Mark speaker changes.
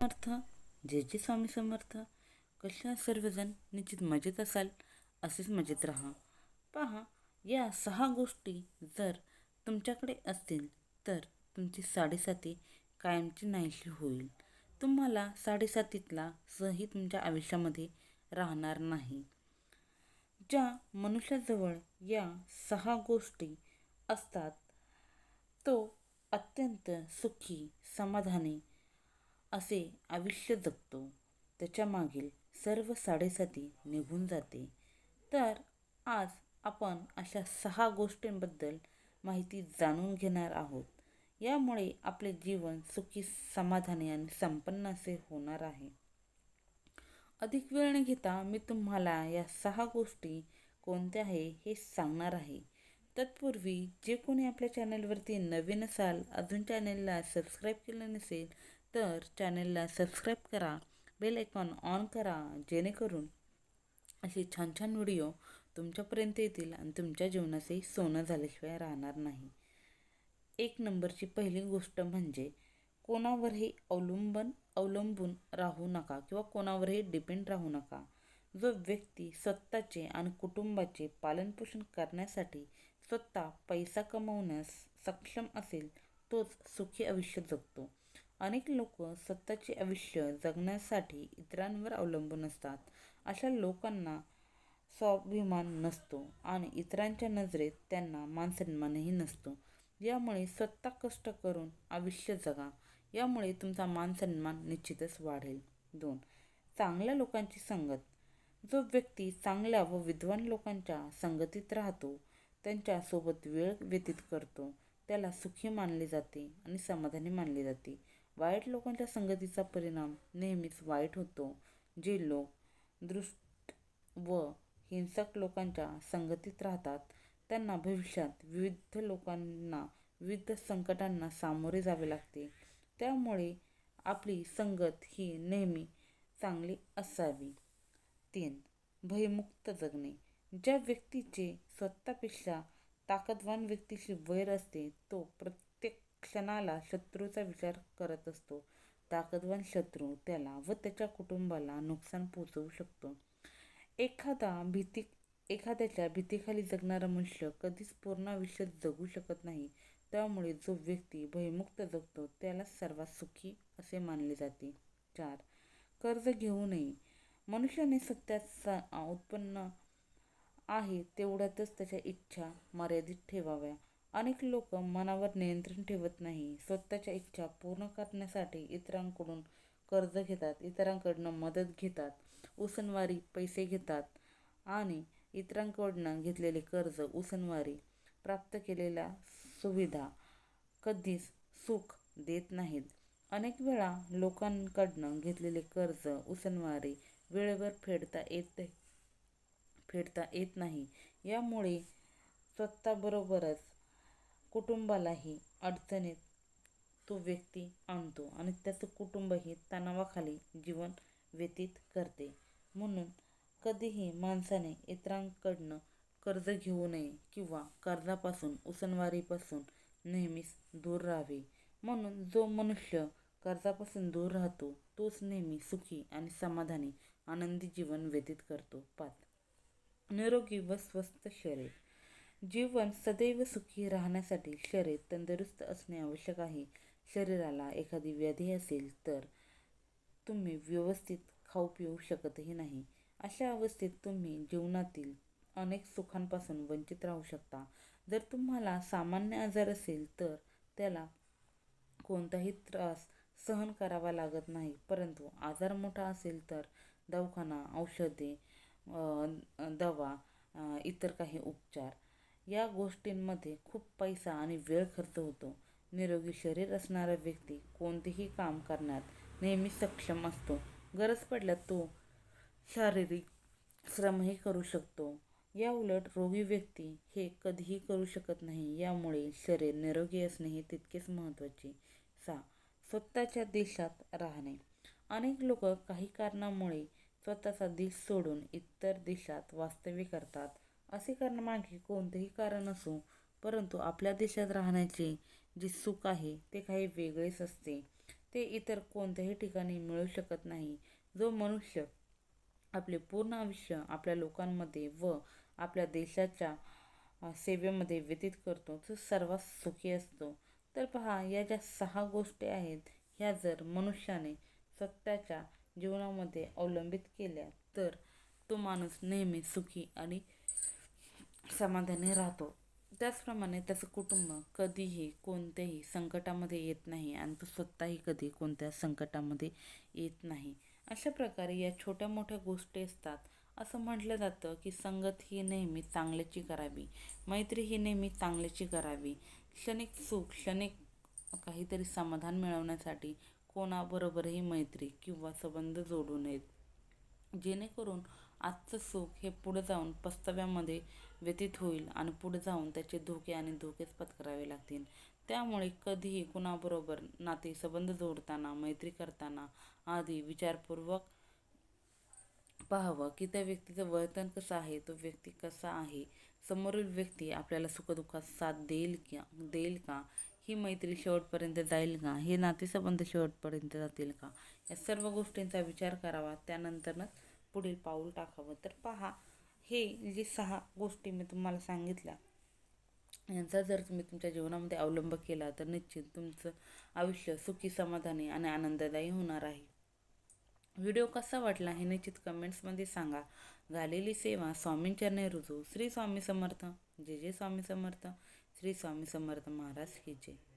Speaker 1: समर्थ जे जे स्वामी समर्थ कशा सर्वजण निश्चित मजेत असाल असेच मजेत राहा. पहा या सहा गोष्टी जर तुमच्याकडे असतील तर तुमची साडेसाती कायमची नाहीशी होईल. तुम्हाला साडेसातीतला सही तुमच्या आयुष्यामध्ये राहणार नाही. ज्या मनुष्याजवळ या सहा गोष्टी असतात तो अत्यंत सुखी समाधानी असे आयुष्य जगतो. त्याच्या मागील सर्व साडेसाती निघून जाते. तर आज आपण अशा सहा गोष्टींबद्दल माहिती जाणून घेणार आहोत. यामुळे आपले जीवन सुखी समाधानी आणि संपन्न असे होणार आहे. अधिक वेळ न घेता मी तुम्हाला या सहा गोष्टी कोणत्या आहे हे सांगणार आहे. तत्पूर्वी जे कोणी आपल्या चॅनलवरती नवीन असाल अजून चॅनलला सबस्क्राईब केलं नसेल तर चॅनलला सबस्क्राईब करा बेल आयकॉन ऑन करा जेणेकरून असे छान छान व्हिडिओ तुमच्यापर्यंत येतील आणि तुमच्या जीवनाचंही सोनं झाल्याशिवाय राहणार नाही. एक नंबरची पहिली गोष्ट म्हणजे कोणावरही अवलंबन अवलंबून राहू नका किंवा कोणावरही डिपेंड राहू नका. जो व्यक्ती स्वतःचे आणि कुटुंबाचे पालनपोषण करण्यासाठी स्वतः पैसा कमवण्यास सक्षम असेल तोच सुखी आयुष्य जगतो. अनेक लोक स्वतःचे आयुष्य जगण्यासाठी इतरांवर अवलंबून असतात. अशा लोकांना स्वाभिमान नसतो आणि इतरांच्या नजरेत त्यांना मानसन्मानही नसतो. यामुळे स्वतः कष्ट करून आयुष्य जगा. यामुळे तुमचा मानसन्मान निश्चितच वाढेल. दोन चांगल्या लोकांची संगत. जो व्यक्ती चांगल्या व विद्वान लोकांच्या संगतीत राहतो त्यांच्यासोबत वेळ व्यतीत करतो. त्याला सुखी मानले जाते आणि समाधानी मानले जाते. वाईट लोकांच्या संगतीचा परिणाम नेहमीच वाईट होतो. जे लोक दृष्ट व हिंसक लोकांच्या संगतीत राहतात त्यांना भविष्यात विविध लोकांना विविध संकटांना सामोरे जावे लागते. त्यामुळे आपली संगत ही नेहमी चांगली असावी. तीन भयमुक्त जगणे. ज्या व्यक्तीचे स्वतःपेक्षा ताकदवान व्यक्तीशी वैर असते तो प्रत्येक क्षणाला शत्रूचा विचार करत असतो. ताकदवान शत्रू त्याला व त्याच्या कुटुंबाला नुकसान पोचवू शकतो. एखादा भीती एखाद्याच्या भीतीखाली जगणारा मनुष्य कधीच पूर्ण आयुष्य जगू शकत नाही. त्यामुळे जो व्यक्ती भयमुक्त जगतो त्याला सर्वात सुखी असे मानले जाते. चार कर्ज घेऊ नये. मनुष्याने सत्याचा उत्पन्न आहे तेवढ्यातच त्याच्या इच्छा मर्यादित ठेवाव्या. अनेक लोक मनावर नियंत्रण ठेवत नाही. स्वतःच्या इच्छा पूर्ण करण्यासाठी इतरांकडून कर्ज घेतात इतरांकडनं मदत घेतात उसनवारी पैसे घेतात आणि इतरांकडून घेतलेले कर्ज उसनवारी प्राप्त केलेल्या सुविधा कधीच सुख देत नाहीत. अनेक वेळा लोकांकडनं घेतलेले कर्ज उसनवारी वेळेवर फेडता येत फेडता येत नाही. यामुळे स्वतःबरोबरच कुटुंबालाही अडचणीत तो व्यक्ती आणतो आणि त्याचं कुटुंबही तणावाखाली जीवन व्यतीत करते. म्हणून कधीही माणसाने इतरांकडनं कर्ज घेऊ नये किंवा कर्जापासून उसनवारीपासून नेहमीच दूर राहावे. म्हणून जो मनुष्य कर्जापासून दूर राहतो तोच नेहमी सुखी आणि समाधानी आनंदी जीवन व्यतीत करतो. पाच. निरोगी व स्वस्थ शरीर. जीवन सदैव सुखी राहण्यासाठी शरीर तंदुरुस्त असणे आवश्यक आहे. शरीराला एखादी व्याधी असेल तर तुम्ही व्यवस्थित खाऊ पिऊ शकतही नाही. अशा अवस्थेत तुम्ही जीवनातील अनेक सुखांपासून वंचित राहू शकता. जर तुम्हाला सामान्य आजार असेल तर त्याला कोणताही त्रास सहन करावा लागत नाही. परंतु आजार मोठा असेल तर दवाखाना औषधे दवा इतर काही उपचार या गोष्टींमध्ये खूप पैसा आणि वेळ खर्च होतो. निरोगी शरीर असणारा व्यक्ती कोणतेही काम करण्यात नेहमी सक्षम असतो. गरज पडल्यास तो शारीरिक श्रमही करू शकतो. या उलट रोगी व्यक्ती हे कधीही करू शकत नाही. यामुळे शरीर निरोगी असणे हे तितकेच महत्त्वाचे सा स्वतःच्या देशात राहणे. अनेक लोक काही कारणामुळे स्वतःचा देश सोडून इतर देशात वास्तव्य करतात. असे करण्यामागे कोणतेही कारण असो परंतु आपल्या देशात राहण्याचे जे सुख आहे ते काही वेगळेच असते. ते इतर कोणत्याही ठिकाणी मिळू शकत नाही. जो मनुष्य आपले पूर्ण आयुष्य आपल्या लोकांमध्ये व आपल्या देशाच्या सेवेमध्ये व्यतीत करतो तो सर्वात सुखी असतो. तर पहा या ज्या सहा गोष्टी आहेत ह्या जर मनुष्याने स्वतःच्या जीवनामध्ये अवलंबित केल्या तर तो माणूस नेहमी सुखी आणि समाधानी राहतो. त्याचप्रमाणे त्याचं कुटुंब कधीही कोणत्याही संकटामध्ये येत नाही आणि तो स्वतःही कधी कोणत्या संकटामध्ये येत नाही. अशा प्रकारे या छोट्या मोठ्या गोष्टी असतात. असं म्हटलं जातं की संगत ही नेहमी चांगल्याची करावी. मैत्री ही नेहमी चांगल्याची करावी. क्षणिक सुख क्षणिक काहीतरी समाधान मिळवण्यासाठी कोणाबरोबरही मैत्री किंवा संबंध जोडू नयेत. जेणेकरून आजचं सुख हे पुढे जाऊन पस्तव्यामध्ये व्यतीत होईल आणि पुढे जाऊन त्याचे धोके आणि धोकेच पत्करावे लागतील. त्यामुळे कधीही कुणाबरोबर नाते संबंध जोडताना मैत्री करताना आधी विचारपूर्वक पाहावं की त्या व्यक्तीचं वर्तन कसं आहे तो व्यक्ती कसा आहे समोरील व्यक्ती आपल्याला सुखदुःखात साथ देईल का देईल का ही मैत्री शेवटपर्यंत जाईल का हे नातेसंबंध शेवटपर्यंत जातील का या सर्व गोष्टींचा विचार करावा. त्यानंतरच पुढील पाऊल टाकावं. तर पहा हे जे सहा गोष्टी मी तुम्हाला सांगितल्या यांचा जर तुम्ही तुमच्या जीवनामध्ये अवलंब केला तर निश्चित तुमचं आयुष्य सुखी समाधानी आणि आनंददायी होणार आहे. व्हिडिओ कसा वाटला हे निश्चित कमेंट्समध्ये सांगा. झालेली सेवा स्वामींच्या रुजू. श्री स्वामी समर्थ. जे जे स्वामी समर्थ. श्री स्वामी समर्थ महाराज हे जय.